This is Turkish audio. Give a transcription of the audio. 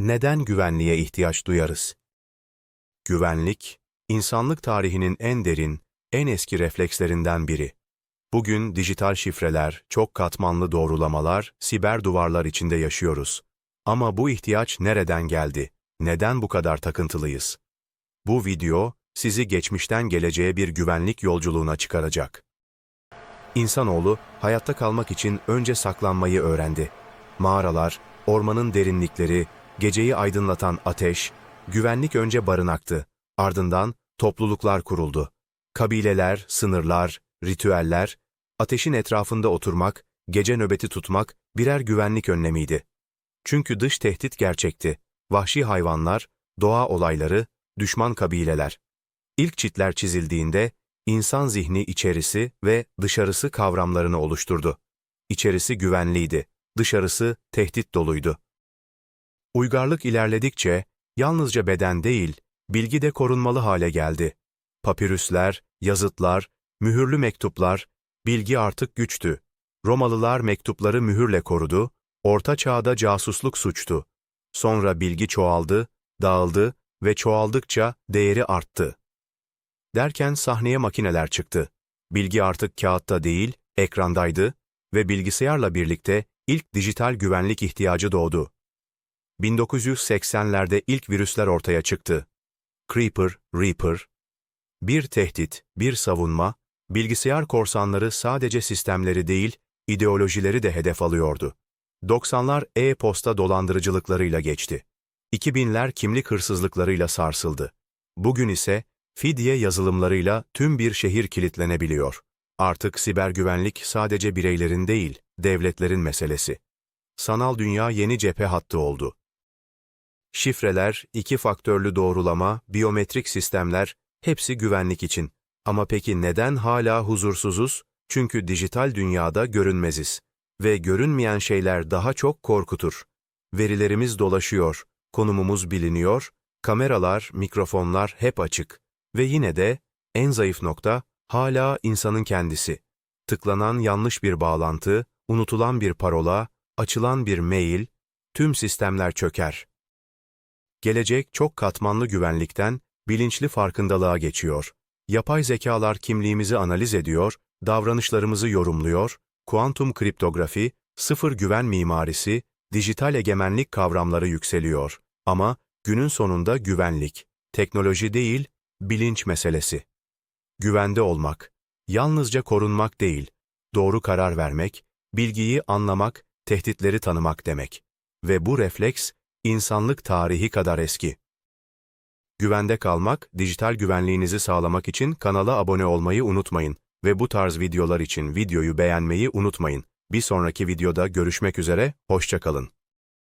Neden güvenliğe ihtiyaç duyarız? Güvenlik, insanlık tarihinin en derin, en eski reflekslerinden biri. Bugün dijital şifreler, çok katmanlı doğrulamalar, siber duvarlar içinde yaşıyoruz. Ama bu ihtiyaç nereden geldi? Neden bu kadar takıntılıyız? Bu video, sizi geçmişten geleceğe bir güvenlik yolculuğuna çıkaracak. İnsanoğlu, hayatta kalmak için önce saklanmayı öğrendi. Mağaralar, ormanın derinlikleri, geceyi aydınlatan ateş, güvenlik önce barınaktı. Ardından topluluklar kuruldu. Kabileler, sınırlar, ritüeller, ateşin etrafında oturmak, gece nöbeti tutmak birer güvenlik önlemiydi. Çünkü dış tehdit gerçekti. Vahşi hayvanlar, doğa olayları, düşman kabileler. İlk çitler çizildiğinde insan zihni içerisi ve dışarısı kavramlarını oluşturdu. İçerisi güvenliydi, dışarısı tehdit doluydu. Uygarlık ilerledikçe yalnızca beden değil, bilgi de korunmalı hale geldi. Papirüsler, yazıtlar, mühürlü mektuplar, bilgi artık güçtü. Romalılar mektupları mühürle korudu, Orta Çağ'da casusluk suçtu. Sonra bilgi çoğaldı, dağıldı ve çoğaldıkça değeri arttı. Derken sahneye makineler çıktı. Bilgi artık kağıtta değil, ekrandaydı ve bilgisayarla birlikte ilk dijital güvenlik ihtiyacı doğdu. 1980'lerde ilk virüsler ortaya çıktı. Creeper, Reaper. Bir tehdit, bir savunma, bilgisayar korsanları sadece sistemleri değil, ideolojileri de hedef alıyordu. 90'lar e-posta dolandırıcılıklarıyla geçti. 2000'ler kimlik hırsızlıklarıyla sarsıldı. Bugün ise fidye yazılımlarıyla tüm bir şehir kilitlenebiliyor. Artık siber güvenlik sadece bireylerin değil, devletlerin meselesi. Sanal dünya yeni cephe hattı oldu. Şifreler, iki faktörlü doğrulama, biyometrik sistemler, hepsi güvenlik için. Ama peki neden hala huzursuzuz? Çünkü dijital dünyada görünmeziz. Ve görünmeyen şeyler daha çok korkutur. Verilerimiz dolaşıyor, konumumuz biliniyor, kameralar, mikrofonlar hep açık. Ve yine de en zayıf nokta hala insanın kendisi. Tıklanan yanlış bir bağlantı, unutulan bir parola, açılan bir mail, tüm sistemler çöker. Gelecek çok katmanlı güvenlikten bilinçli farkındalığa geçiyor. Yapay zekalar kimliğimizi analiz ediyor, davranışlarımızı yorumluyor, kuantum kriptografi, sıfır güven mimarisi, dijital egemenlik kavramları yükseliyor. Ama günün sonunda güvenlik, teknoloji değil, bilinç meselesi. Güvende olmak, yalnızca korunmak değil, doğru karar vermek, bilgiyi anlamak, tehditleri tanımak demek. Ve bu refleks, insanlık tarihi kadar eski. Güvende kalmak, dijital güvenliğinizi sağlamak için kanala abone olmayı unutmayın ve bu tarz videolar için videoyu beğenmeyi unutmayın. Bir sonraki videoda görüşmek üzere, hoşçakalın.